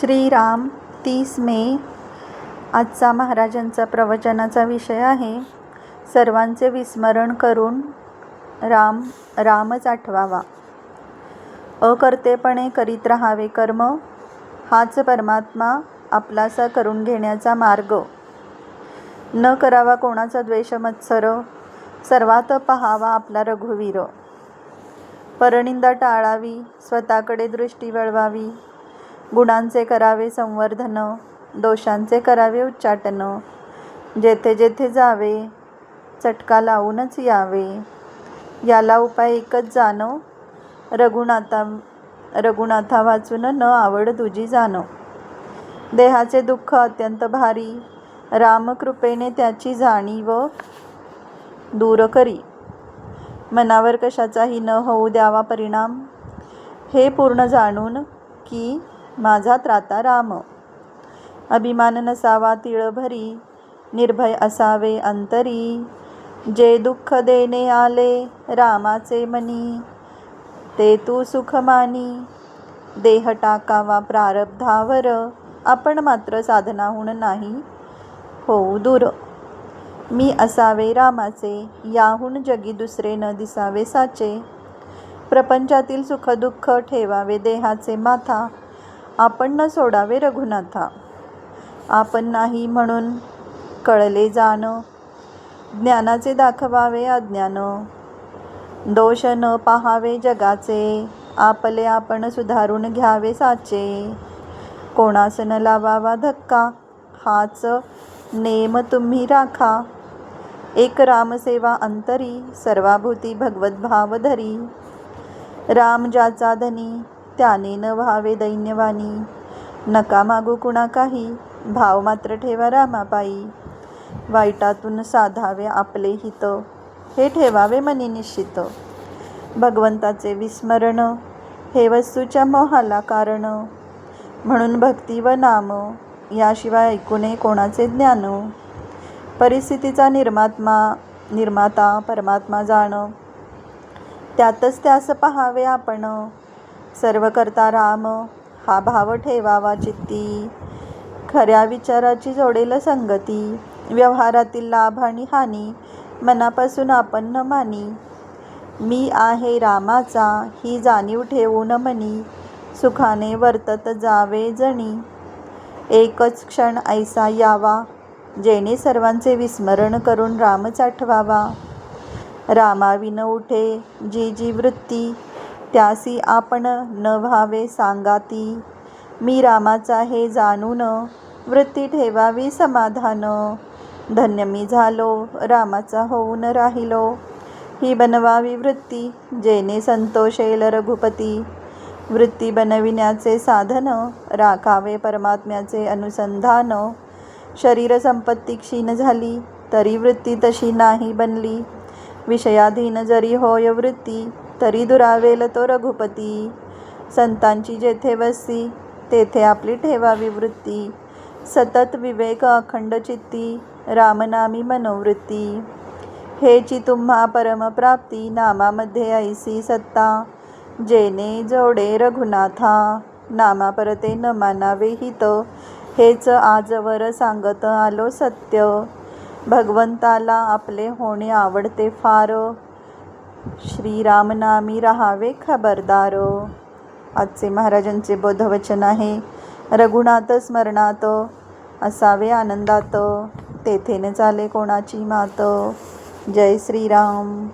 श्रीराम तीस मे. आजचा महाराजांचा प्रवचनाचा विषय आहे. सर्वांचे विस्मरण करून राम रामच आठवावा. अकर्तेपणे करीत राहावे कर्म हाच परमात्मा आपलासा करून घेण्याचा मार्ग. न करावा कोणाचा द्वेष मत्सर सर्वात पहावा आपला रघुवीर. परनिंदा टाळावी स्वतःकडे दृष्टी वळवावी. गुणांचे करावे संवर्धन दोषांचे करावे उच्चाटन. जेथे जेथे जावे चटका लावूनच यावे. याला उपाय एकच जाणो रघुनाथा रघुनाथा वाचून न आवड तुझी जाणो. देहाचे दुःख अत्यंत भारी रामकृपेने त्याची जाणीव दूर करी. मनावर कशाचाही न होऊ द्यावा परिणाम हे पूर्ण जाणून की माझा त्राता राम. अभिमान नसावा तिळभरी निर्भय असावे अंतरी. जे दुःख देणे आले रामाचे मनी ते तू सुख मानी. देह टाकावा प्रारब्धावर आपण मात्र साधनाहून नाही होऊ दूर. मी असावे रामाचे याहून जगी दुसरे न दिसावे साचे. प्रपंचातील सुखदुःख ठेवावे देहाचे माथा आपण न सोडावे रघुनाथा. आपण नाही म्हणून कळले जाण. ज्ञानाचे दाखवावे अज्ञान. दोष न पाहावे जगाचे. आपले आपण सुधारून घ्यावे साचे. कोणास न लावावा धक्का. हाच नेम तुम्ही राखा. एक रामसेवा अंतरी. सर्वाभूती भगवत भाव धरी राम ज्याचा धनी. त्याने न व्हावे दैन्यवाणी. नका मागू कुणा काही भाव मात्र ठेवा रामापायी वाईटातून साधावे आपले हित हे ठेवावे मनी निश्चित. भगवंताचे विस्मरण हे वस्तूच्या मोहाला कारण. म्हणून भक्ती व नाम याशिवाय ऐकू नये कोणाचे ज्ञान. परिस्थितीचा निर्मात्मा निर्माता परमात्मा जाण. त्यातच त्यास पहावे आपण. सर्व करता राम हा भाव ठेवावा चित्ती. खऱ्या विचाराची जोडेल संगती व्यवहारातील लाभ आणि हानी मनापासून आपण न मानी. मी आहे रामाचा ही जाणीव ठेवून मनी. सुखाने वर्तत जावे जणी. एकच क्षण ऐसा यावा जेणे सर्वांचे विस्मरण करून रामच आठवावा रामाविन उठे जी जी वृत्ती त्यासी आपण न व्हावे सांगाती. मी रामाचा हे जाणून वृत्ती ठेवावी समाधान. धन्य मी झालो रामाचा होऊन राहिलो. ही बनवावी वृत्ती जेने संतोषेल रघुपती वृत्ती बनविण्याचे साधन राखावे परमात्म्याचे अनुसंधान. शरीर संपत्ती क्षीण झाली तरी वृत्ती तशी नाही बनली. विषयाधीन जरी होय वृत्ती तरी दुरावेल तो रघुपती. संतांची जेथे वस्ती तेथे आपली ठेवावी वृत्ती. सतत विवेक अखंड चित्ती रामनामी मनोवृत्ती. हेची तुम्हा परमप्राप्ती नामामध्ये ऐसी सत्ता जेने जोडे रघुनाथा नामा परते न मानावे हित हेच आजवर सांगत आलो सत्य. भगवंताला आपले होणे आवडते फार. श्रीरामनामी राहावे खबरदार. आजचे महाराजांचे बोधवचन आहे. रघुनाथ स्मरणात असावे आनंदात. तेथे न चाले कोणाची मात. जय श्रीराम.